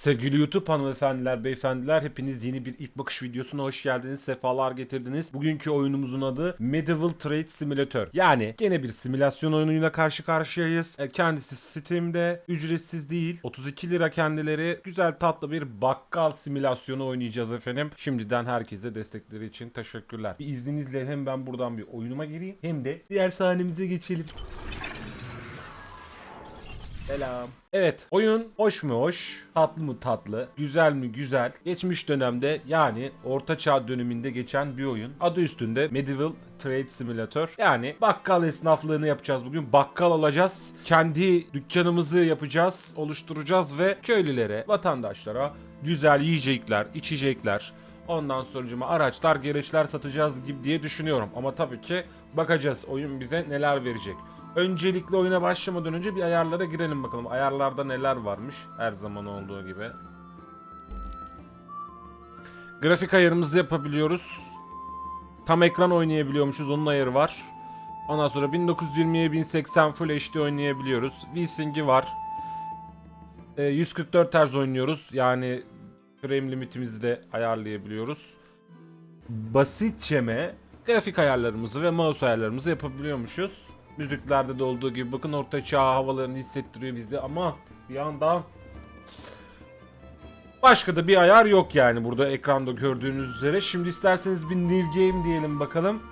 Sevgili YouTube hanımefendiler, beyefendiler hepiniz yeni bir ilk bakış videosuna hoş geldiniz, sefalar getirdiniz. Bugünkü oyunumuzun adı Medieval Trade Simulator. Yani gene bir simülasyon oyunuyla karşı karşıyayız. E, Kendisi Steam'de ücretsiz değil. 32 lira kendileri. Güzel tatlı bir bakkal simülasyonu oynayacağız efendim. Şimdiden herkese destekleri için teşekkürler. Bir izninizle hem ben buradan bir oyunuma gireyim hem de diğer sahnemize geçelim. Selam. Evet oyun hoş mu hoş, tatlı mı tatlı, güzel mi güzel. Geçmiş dönemde yani Orta Çağ döneminde geçen bir oyun. Adı üstünde Medieval Trade Simulator. Yani bakkal esnaflığını yapacağız bugün. Bakkal alacağız. Kendi dükkanımızı yapacağız, oluşturacağız ve köylülere, vatandaşlara güzel yiyecekler, içecekler, Ondan sonucuma araçlar, gereçler satacağız gibi diye düşünüyorum. Ama tabii ki bakacağız oyun bize neler verecek. Öncelikle oyuna başlamadan önce bir ayarlara girelim bakalım. Ayarlarda neler varmış her zaman olduğu gibi. Grafik ayarımızı yapabiliyoruz. Tam ekran oynayabiliyormuşuz onun ayarı var. Ondan sonra 1920'ye 1080 Full HD oynayabiliyoruz. VSynC'i var. Ee, 144 Hz oynuyoruz. Yani frame limitimizi de ayarlayabiliyoruz. Basitçeme grafik ayarlarımızı ve mouse ayarlarımızı yapabiliyormuşuz. Müziklerde de olduğu gibi bakın orta çağ havalarını hissettiriyor bizi ama bir yandan başka da bir ayar yok yani burada ekranda gördüğünüz üzere. Şimdi isterseniz bir new game diyelim bakalım.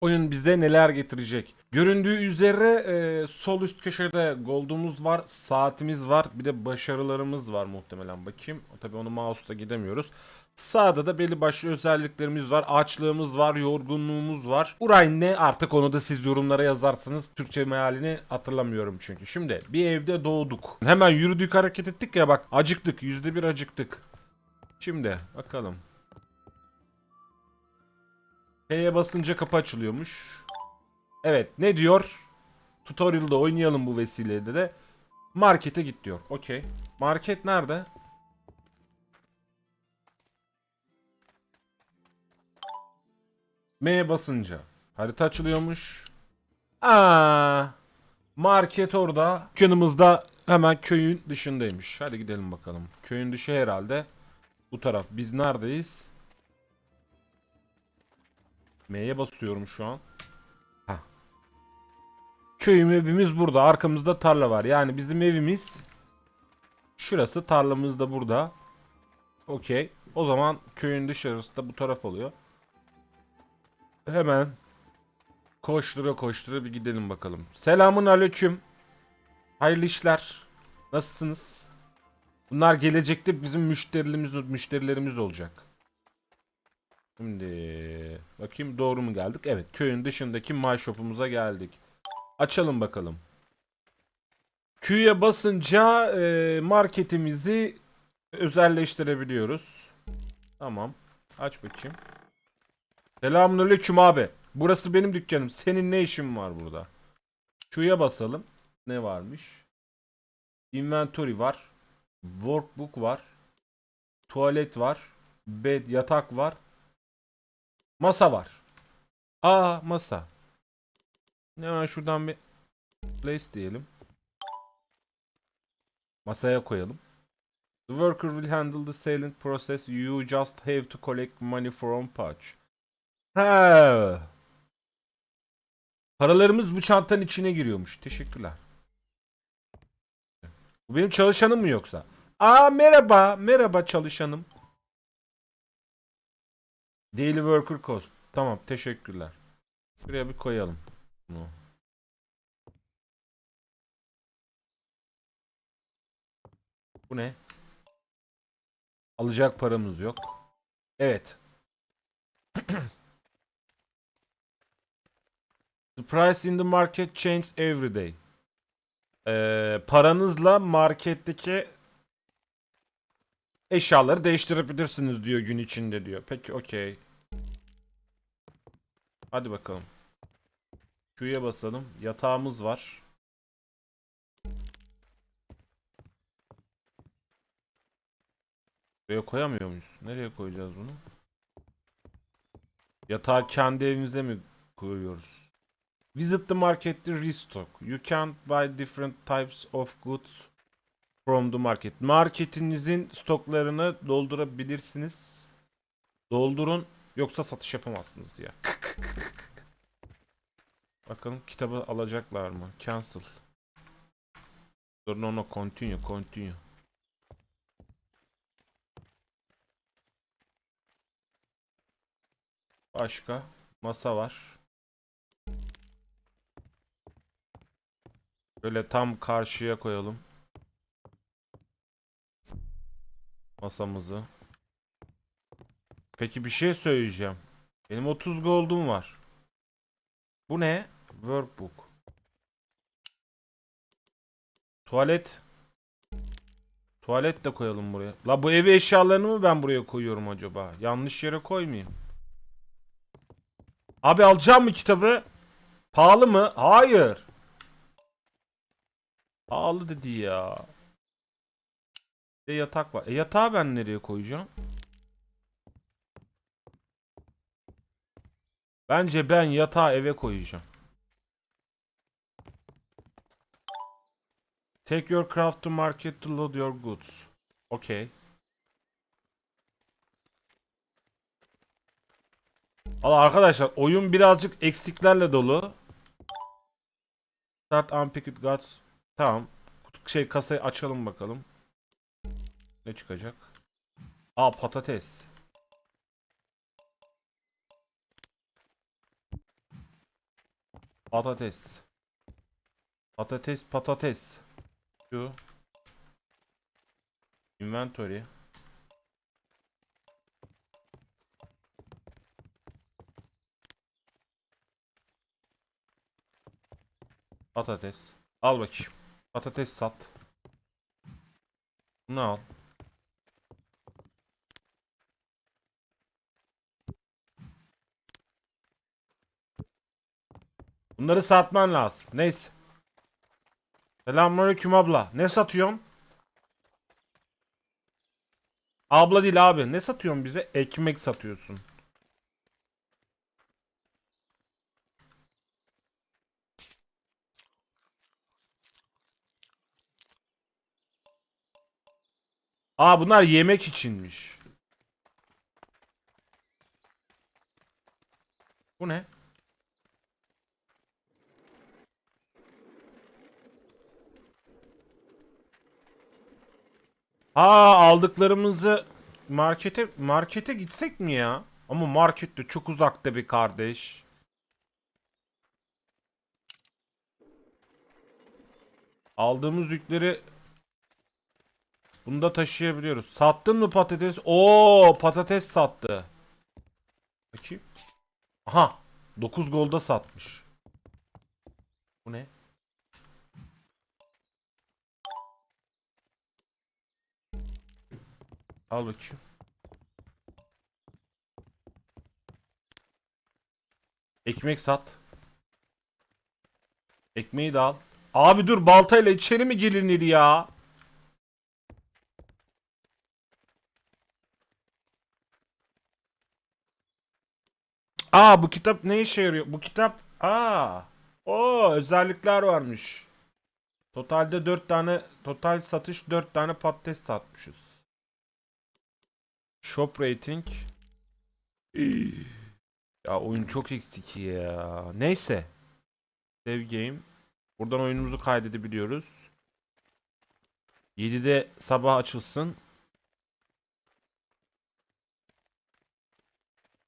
Oyun bize neler getirecek? Göründüğü üzere e, sol üst köşede gold'umuz var, saatimiz var, bir de başarılarımız var muhtemelen bakayım. Tabii onu mouse'la gidemiyoruz. Sağda da belli başlı özelliklerimiz var. Açlığımız var, yorgunluğumuz var. Uray ne artık onu da siz yorumlara yazarsınız. Türkçe mealini hatırlamıyorum çünkü. Şimdi bir evde doğduk. Hemen yürüdük hareket ettik ya bak acıktık. Yüzde bir acıktık. Şimdi bakalım. P'ye basınca kapı açılıyormuş. Evet ne diyor? Tutorial'da oynayalım bu vesileyle de. Markete git diyor. Okey. Market nerede? M'ye basınca harita açılıyormuş. Aa, market orada. Dükkanımızda hemen köyün dışındaymış. Hadi gidelim bakalım. Köyün dışı herhalde. Bu taraf. Biz neredeyiz? M'ye basıyorum şu an. Köyüm evimiz burada. Arkamızda tarla var. Yani bizim evimiz şurası. Tarlamız da burada. Okey. O zaman köyün dışarısı da bu taraf oluyor. Hemen koştura koştura bir gidelim bakalım. Selamun aleyküm. Hayırlı işler. Nasılsınız? Bunlar gelecekte bizim müşterilerimiz müşterilerimiz olacak. Şimdi bakayım doğru mu geldik? Evet, köyün dışındaki my shop'umuza geldik. Açalım bakalım. Q'ya basınca e, marketimizi özelleştirebiliyoruz. Tamam. Aç bakayım. Selamünaleyküm abi. Burası benim dükkanım. Senin ne işin var burada? Q'ya basalım. Ne varmış? Inventory var. Workbook var. Tuvalet var. Bed, yatak var. Masa var. Aa masa. Hemen şuradan bir place diyelim. Masaya koyalım. The worker will handle the selling process. You just have to collect money from pouch. He. Paralarımız bu çantanın içine giriyormuş. Teşekkürler. Bu benim çalışanım mı yoksa? Aa merhaba. Merhaba çalışanım. Daily worker cost. Tamam teşekkürler. Buraya bir koyalım. Bunu. Bu ne? Alacak paramız yok. Evet. the price in the market changes every day. Ee, paranızla marketteki eşyaları değiştirebilirsiniz diyor gün içinde diyor. Peki okey. Hadi bakalım. Q'ya basalım. Yatağımız var. Buraya koyamıyor muyuz? Nereye koyacağız bunu? Yatağı kendi evimize mi koyuyoruz? Visit the market to restock. You can buy different types of goods from the market. Marketinizin stoklarını doldurabilirsiniz. Doldurun yoksa satış yapamazsınız diye. Bakalım kitabı alacaklar mı? Cancel. Dur no no continue continue. Başka masa var. Böyle tam karşıya koyalım. Masamızı. Peki bir şey söyleyeceğim. Benim 30 gold'um var. Bu ne? Workbook. Tuvalet. Tuvalet de koyalım buraya. La bu ev eşyalarını mı ben buraya koyuyorum acaba? Yanlış yere koymayayım. Abi alacağım mı kitabı? Pahalı mı? Hayır. Pahalı dedi ya. Bir de yatak var. E yatağı ben nereye koyacağım? Bence ben yatağı eve koyacağım. Take your craft to market to load your goods. Okay. Valla arkadaşlar oyun birazcık eksiklerle dolu. Start unpicked goods. Tamam. Şey kasayı açalım bakalım. Ne çıkacak? Aa patates. Patates. Patates patates. Şu. Inventory. Patates. Al bakayım. Patates sat. Bunu al. Bunları satman lazım. Neyse. Selamünaleyküm abla. Ne satıyorsun? Abla değil abi. Ne satıyorsun bize? Ekmek satıyorsun. Aa bunlar yemek içinmiş. Bu ne? Aa aldıklarımızı markete markete gitsek mi ya? Ama market de çok uzakta bir kardeş. Aldığımız yükleri bunda taşıyabiliyoruz. Sattın mı patates? Oo patates sattı. Bakayım. Aha 9 golda satmış. Bu ne? Al bakayım. Ekmek sat. Ekmeği de al. Abi dur baltayla içeri mi gelinir ya? Aa bu kitap ne işe yarıyor? Bu kitap aa. O özellikler varmış. Totalde 4 tane total satış 4 tane patates satmışız. Shop rating. Ya oyun çok eksik ya. Neyse. Save game. Buradan oyunumuzu kaydedebiliyoruz. 7'de sabah açılsın.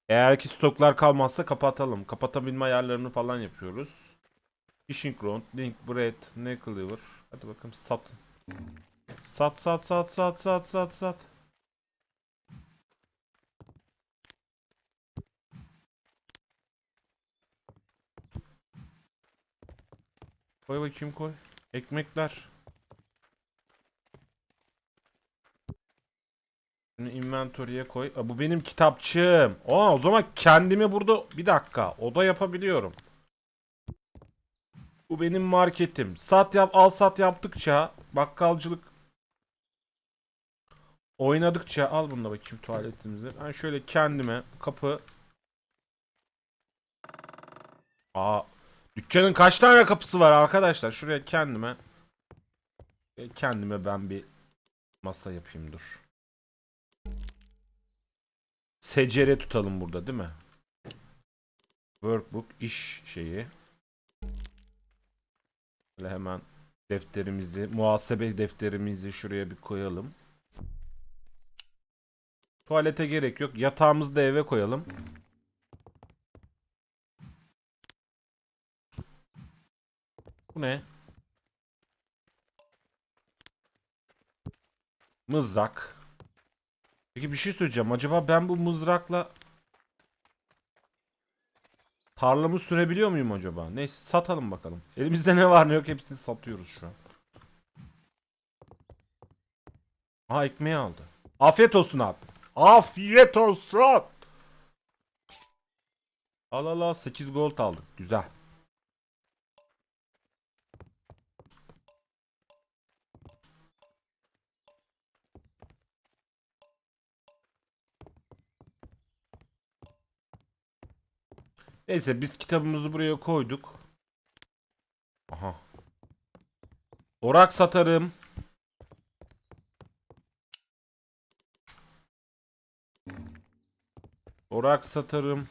Eğer ki stoklar kalmazsa kapatalım. Kapatabilme ayarlarını falan yapıyoruz. Fishing Ground, Link, Bread, ne Cleaver. Hadi bakalım satın. Sat sat sat sat sat sat sat. Koy bakayım koy. Ekmekler. Bunu inventory'e koy. Aa, bu benim kitapçığım. Aa, o zaman kendimi burada bir dakika oda yapabiliyorum. Bu benim marketim. Sat yap al sat yaptıkça bakkalcılık oynadıkça al bunu da bakayım tuvaletimizi. Ben şöyle kendime kapı Aa dükkanın kaç tane kapısı var arkadaşlar? Şuraya kendime E, Kendime ben bir masa yapayım dur. Secere tutalım burada değil mi? Workbook iş şeyi. Böyle hemen defterimizi, muhasebe defterimizi şuraya bir koyalım. Tuvalete gerek yok. Yatağımızı da eve koyalım. Bu ne? Mızrak. Peki bir şey söyleyeceğim. Acaba ben bu mızrakla tarlamı sürebiliyor muyum acaba? Neyse satalım bakalım. Elimizde ne var ne yok hepsini satıyoruz şu an. Aa ekmeği aldı. Afiyet olsun abi. Afiyet olsun. Al al al 8 gold aldık. Güzel. Neyse biz kitabımızı buraya koyduk. Aha. Orak satarım. Orak satarım.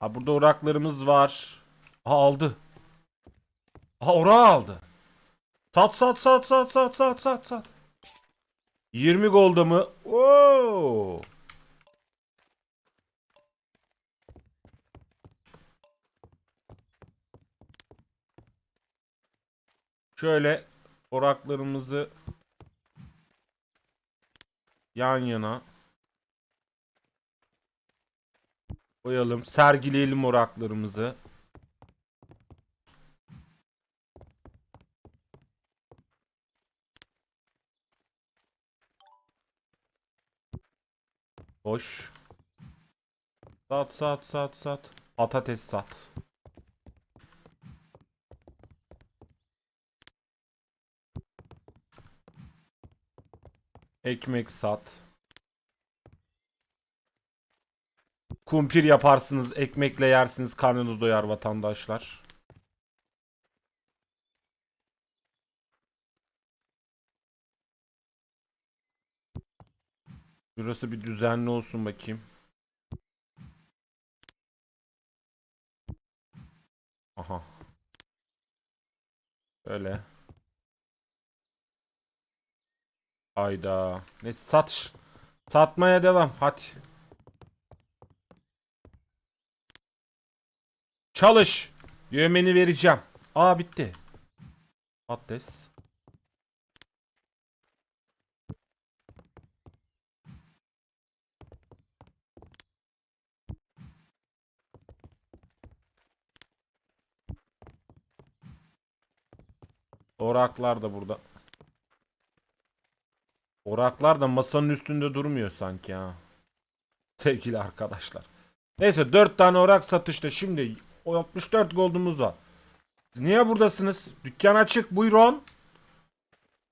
Ha burada oraklarımız var. Ha aldı. Ha orağı aldı. Sat sat sat sat sat sat sat sat. 20 golda mı? Oo. Şöyle oraklarımızı yan yana koyalım. Sergileyelim oraklarımızı. Hoş. Sat sat sat sat. Patates sat. Ekmek sat. Kumpir yaparsınız, ekmekle yersiniz, karnınız doyar vatandaşlar. Burası bir düzenli olsun bakayım. Aha. Öyle. Hayda. Ne sat. Satmaya devam. Hadi. Çalış. Yövmeni vereceğim. Aa bitti. Patates. Oraklar da burada. Oraklar da masanın üstünde durmuyor sanki ha. Sevgili arkadaşlar. Neyse 4 tane orak satışta şimdi o 64 goldumuz var. Siz niye buradasınız? Dükkan açık buyurun.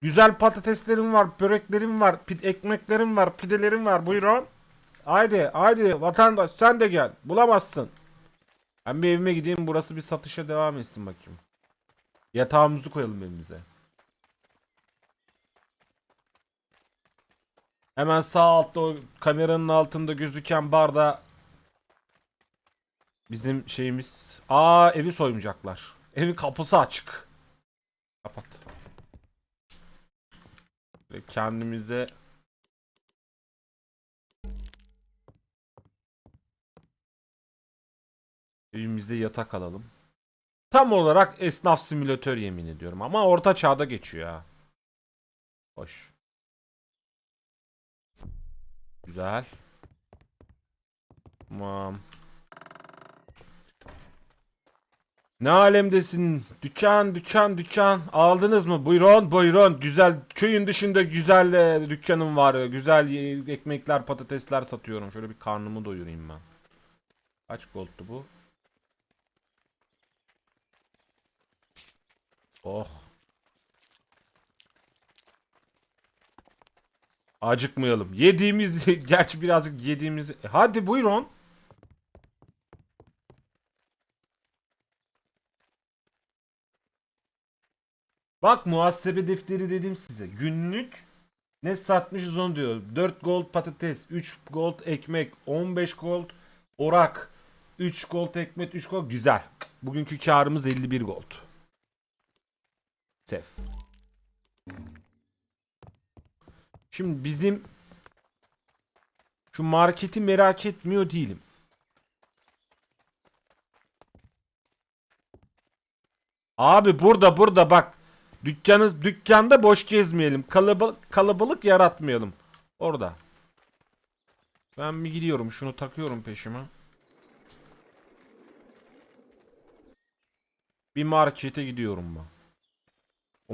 Güzel patateslerim var, böreklerim var, pid ekmeklerim var, pidelerim var buyurun. Haydi haydi vatandaş sen de gel. Bulamazsın. Ben bir evime gideyim burası bir satışa devam etsin bakayım. Yatağımızı koyalım evimize. Hemen sağ altta o kameranın altında gözüken barda bizim şeyimiz. Aa evi soymayacaklar. Evin kapısı açık. Kapat. Ve kendimize evimize yatak alalım. Tam olarak esnaf simülatör yemin ediyorum ama orta çağda geçiyor ha. Hoş. Güzel. Tamam. Ne alemdesin? Dükkan, dükkan, dükkan. Aldınız mı? Buyurun, buyurun. Güzel, köyün dışında güzel e, dükkanım var. Güzel e, ekmekler, patatesler satıyorum. Şöyle bir karnımı doyurayım ben. Kaç goldtu bu? Oh. Acıkmayalım. Yediğimiz, gerçi birazcık yediğimiz... E, Hadi buyurun. Bak muhasebe defteri dedim size. Günlük ne satmışız onu diyor. 4 gold patates, 3 gold ekmek, 15 gold orak, 3 gold ekmek, 3 gold güzel. Bugünkü karımız 51 gold. Sef. Şimdi bizim şu marketi merak etmiyor değilim. Abi burada burada bak. Dükkanı dükkanda boş gezmeyelim. Kalabalık kalabalık yaratmayalım. Orada. Ben bir gidiyorum. Şunu takıyorum peşime. Bir markete gidiyorum ben.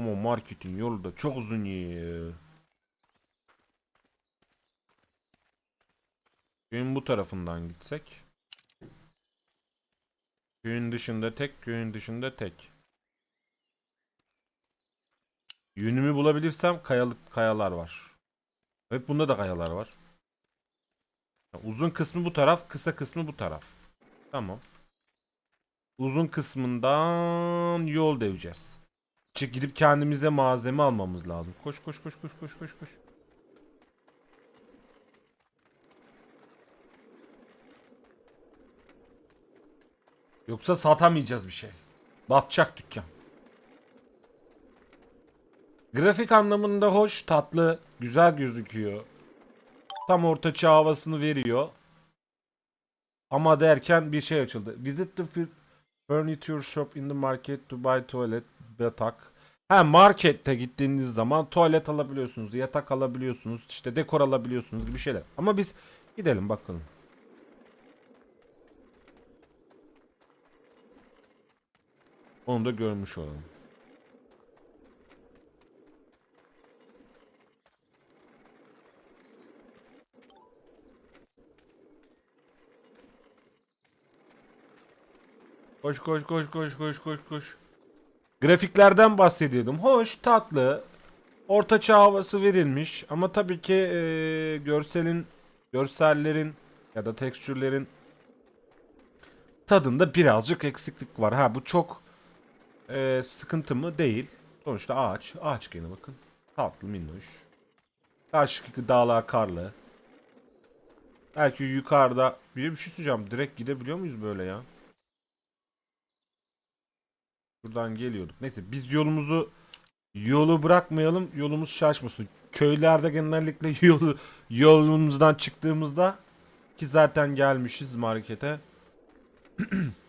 Ama marketin yolu da çok uzun ya. Köyün bu tarafından gitsek. Köyün dışında tek, köyün dışında tek. Yönümü bulabilirsem kayalık kayalar var. Evet bunda da kayalar var. Uzun kısmı bu taraf, kısa kısmı bu taraf. Tamam. Uzun kısmından yol deveceğiz. Çık gidip kendimize malzeme almamız lazım. Koş koş koş koş koş koş koş. Yoksa satamayacağız bir şey. Batacak dükkan. Grafik anlamında hoş, tatlı, güzel gözüküyor. Tam orta çağ havasını veriyor. Ama derken bir şey açıldı. Visit the fur- furniture shop in the market to buy toilet, yatak. Ha markette gittiğiniz zaman tuvalet alabiliyorsunuz, yatak alabiliyorsunuz, işte dekor alabiliyorsunuz gibi şeyler. Ama biz gidelim bakalım. Onu da görmüş olalım. Koş koş koş koş koş koş koş. Grafiklerden bahsediyordum. Hoş, tatlı, orta çağ havası verilmiş ama tabii ki eee, görselin, görsellerin ya da tekstürlerin tadında birazcık eksiklik var. Ha bu çok eee, sıkıntı mı? Değil. Sonuçta ağaç. Ağaç gene bakın. Tatlı minnoş. Karşıdaki dağlar karlı. Belki yukarıda bir bir şey söyleyeceğim. Direkt gidebiliyor muyuz böyle ya? Buradan geliyorduk. Neyse biz yolumuzu yolu bırakmayalım. Yolumuz şaşmasın. Köylerde genellikle yolu yolumuzdan çıktığımızda ki zaten gelmişiz markete.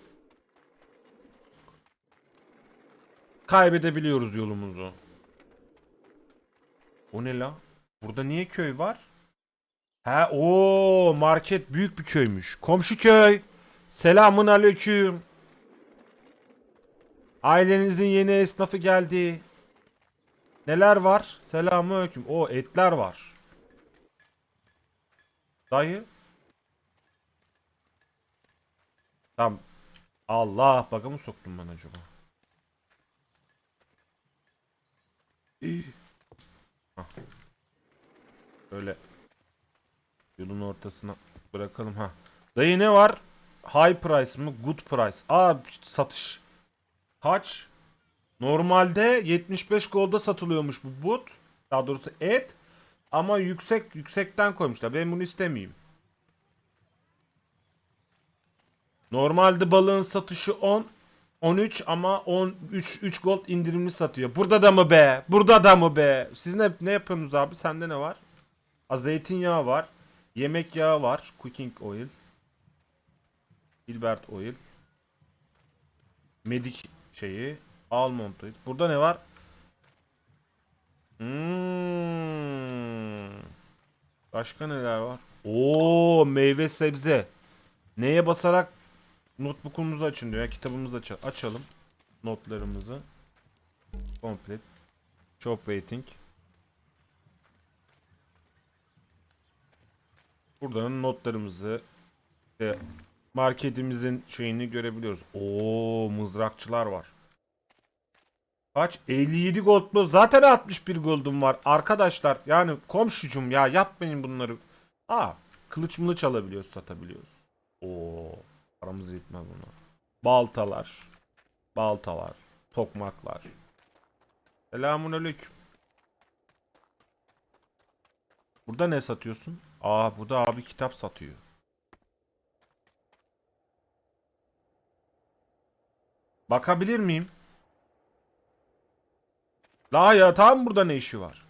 Kaybedebiliyoruz yolumuzu. O ne la? Burada niye köy var? He o market büyük bir köymüş. Komşu köy. Selamun aleyküm. Ailenizin yeni esnafı geldi. Neler var? Selamünaleyküm. O etler var. Dayı. Tam Allah baka mı soktum ben acaba? Böyle yolun ortasına bırakalım ha. Dayı ne var? High price mı? Good price. Aa satış. Kaç? Normalde 75 golda satılıyormuş bu but. Daha doğrusu et. Ama yüksek yüksekten koymuşlar. Ben bunu istemeyeyim. Normalde balığın satışı 10 13 ama 10 3 3 gold indirimli satıyor. Burada da mı be? Burada da mı be? Siz ne ne yapıyorsunuz abi? Sende ne var? A, zeytinyağı var. Yemek yağı var. Cooking oil. Hilbert oil. Medik şeyi. Almond oil. Burada ne var? Hmm. Başka neler var? Oo meyve sebze. Neye basarak notebook'umuzu açın diyor. ya, Kitabımızı aç açalım. Notlarımızı. Complete. Shop waiting. Buradan notlarımızı işte marketimizin şeyini görebiliyoruz. Oo mızrakçılar var. Kaç? 57 gold mu? Zaten 61 gold'um var. Arkadaşlar yani komşucum ya yapmayın bunları. Aa kılıç mılıç alabiliyoruz satabiliyoruz. Oo paramız yetmez buna. Baltalar. Baltalar. Tokmaklar. Selamun aleyküm. Burada ne satıyorsun? Aa burada abi kitap satıyor. Bakabilir miyim? La ya tam burada ne işi var?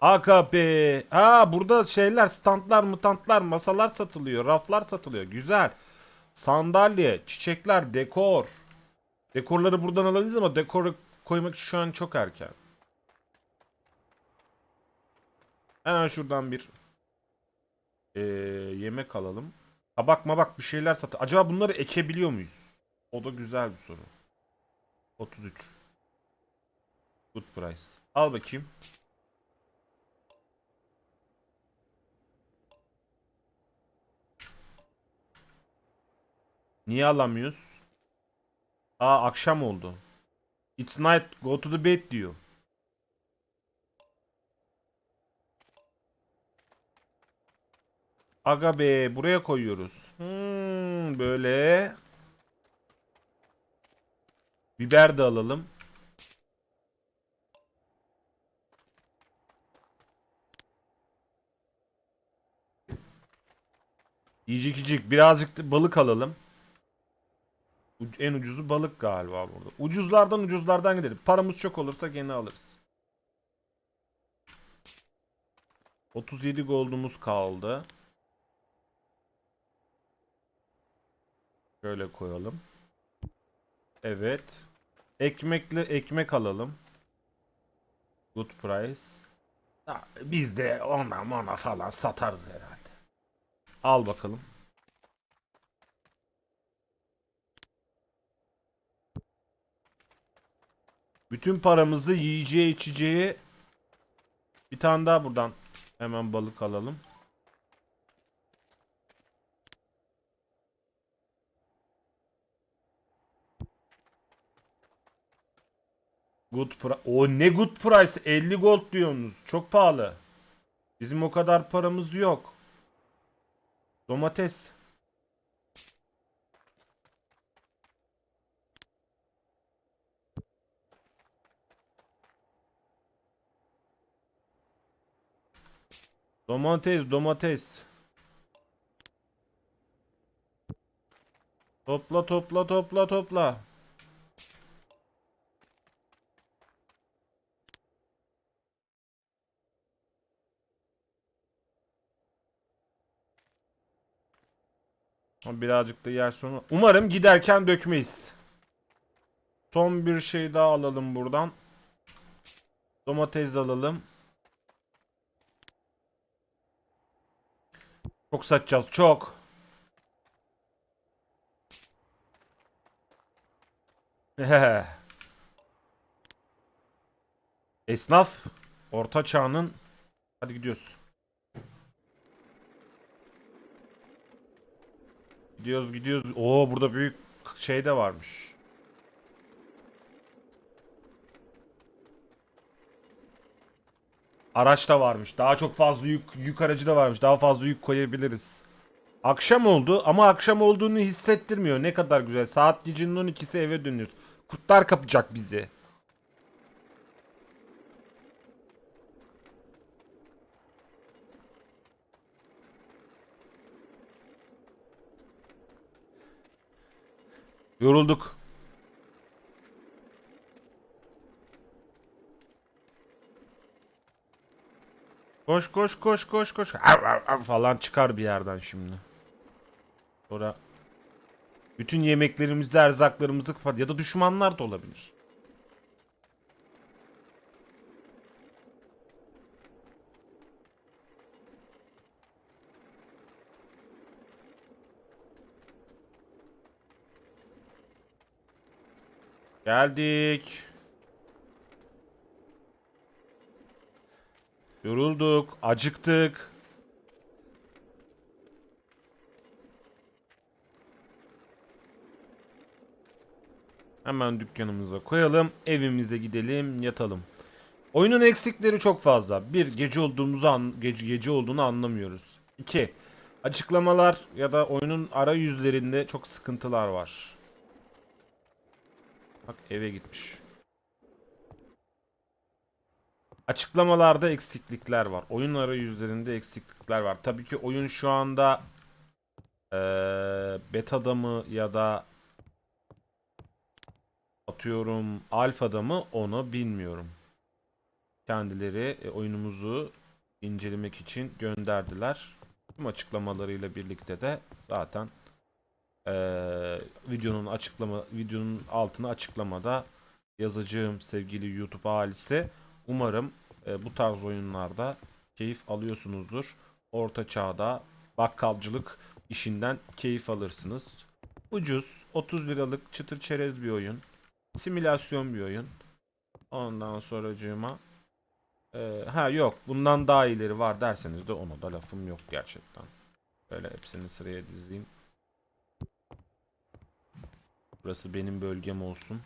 AKP. Ha burada şeyler standlar, mutantlar, masalar satılıyor, raflar satılıyor. Güzel. Sandalye, çiçekler, dekor. Dekorları buradan alabiliriz ama dekoru koymak şu an çok erken. Hemen şuradan bir eee, yemek alalım. Tabak mabak bir şeyler sat. Acaba bunları ekebiliyor muyuz? O da güzel bir soru. 33. Good price. Al bakayım. Niye alamıyoruz? Aa akşam oldu. It's night go to the bed diyor. Aga be buraya koyuyoruz. Hmm, böyle. Biber de alalım. Yiyecek yiyecek birazcık balık alalım. En ucuzu balık galiba burada. Ucuzlardan ucuzlardan gidelim. Paramız çok olursa gene alırız. 37 gold'umuz kaldı. Şöyle koyalım. Evet. Ekmekli ekmek alalım. Good price. Biz de ondan ona falan satarız herhalde. Al bakalım. Bütün paramızı yiyeceğe içeceğe bir tane daha buradan hemen balık alalım. Good price. O ne good price? 50 gold diyorsunuz. Çok pahalı. Bizim o kadar paramız yok. Domates. Domates, domates. Topla, topla, topla, topla. Birazcık da yer sonu. Umarım giderken dökmeyiz. Son bir şey daha alalım buradan. Domates alalım. Çok satacağız çok. Esnaf orta çağının hadi gidiyoruz. Gidiyoruz gidiyoruz. Oo burada büyük şey de varmış. Araç da varmış. Daha çok fazla yük, yük aracı da varmış. Daha fazla yük koyabiliriz. Akşam oldu ama akşam olduğunu hissettirmiyor. Ne kadar güzel. Saat gecenin 12'si eve dönüyoruz. Kurtlar kapacak bizi. Yorulduk. Koş koş koş koş koş. Av, av, av falan çıkar bir yerden şimdi. Sonra bütün yemeklerimizi, erzaklarımızı kapat ya da düşmanlar da olabilir. Geldik. Yorulduk, acıktık. Hemen dükkanımıza koyalım, evimize gidelim, yatalım. Oyunun eksikleri çok fazla. Bir, gece olduğumuzu an gece, gece olduğunu anlamıyoruz. İki, açıklamalar ya da oyunun arayüzlerinde çok sıkıntılar var. Bak eve gitmiş. Açıklamalarda eksiklikler var. Oyun arayüzlerinde eksiklikler var. Tabii ki oyun şu anda eee beta'da mı ya da atıyorum alfa'da mı onu bilmiyorum. Kendileri e, oyunumuzu incelemek için gönderdiler. Tüm açıklamalarıyla birlikte de zaten eee, videonun açıklama videonun altına açıklamada yazacağım sevgili YouTube ailesi. Umarım e, bu tarz oyunlarda keyif alıyorsunuzdur. Orta çağda bakkalcılık işinden keyif alırsınız. Ucuz, 30 liralık çıtır çerez bir oyun. Simülasyon bir oyun. Ondan sonracığıma e, ha yok bundan daha iyileri var derseniz de ona da lafım yok gerçekten. Böyle hepsini sıraya dizeyim. Burası benim bölgem olsun.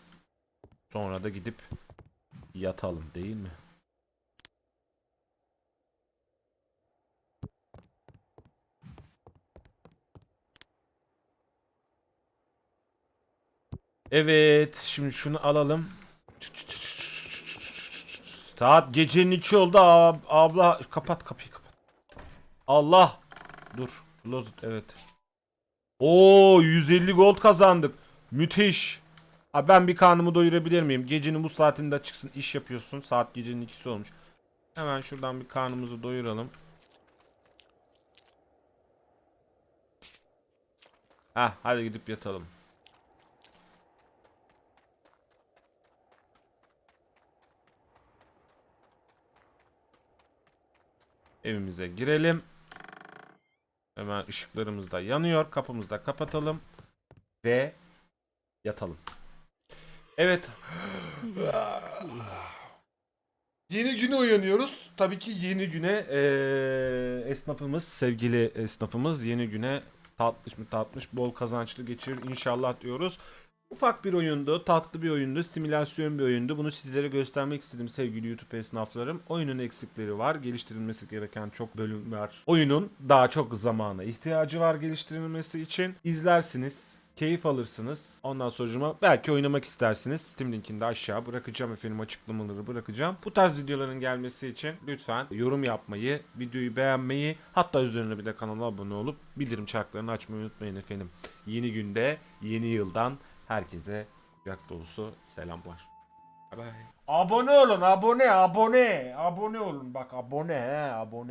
Sonra da gidip yatalım değil mi? Evet, şimdi şunu alalım. Saat gecenin içi oldu. Ab- abla kapat kapıyı kapat. Allah. Dur. Closet evet. Oo 150 gold kazandık. Müthiş. Abi ben bir karnımı doyurabilir miyim? Gecenin bu saatinde açıksın iş yapıyorsun. Saat gecenin ikisi olmuş. Hemen şuradan bir karnımızı doyuralım. Heh hadi gidip yatalım. Evimize girelim. Hemen ışıklarımız da yanıyor. Kapımızı da kapatalım. Ve yatalım. Evet. Yeni güne uyanıyoruz. Tabii ki yeni güne eee, esnafımız, sevgili esnafımız yeni güne tatlış mı tatlış bol kazançlı geçirir inşallah diyoruz. Ufak bir oyundu, tatlı bir oyundu, simülasyon bir oyundu. Bunu sizlere göstermek istedim sevgili YouTube esnaflarım. Oyunun eksikleri var, geliştirilmesi gereken çok bölüm var. Oyunun daha çok zamana ihtiyacı var geliştirilmesi için. İzlersiniz, keyif alırsınız. Ondan sonra belki oynamak istersiniz. Steam linkini de aşağı bırakacağım efendim açıklamaları bırakacağım. Bu tarz videoların gelmesi için lütfen yorum yapmayı, videoyu beğenmeyi, hatta üzerine bir de kanala abone olup bildirim çarklarını açmayı unutmayın efendim. Yeni günde, yeni yıldan herkese kucak dolusu selamlar. Bye. Abone olun, abone, abone. Abone olun bak abone he, abone.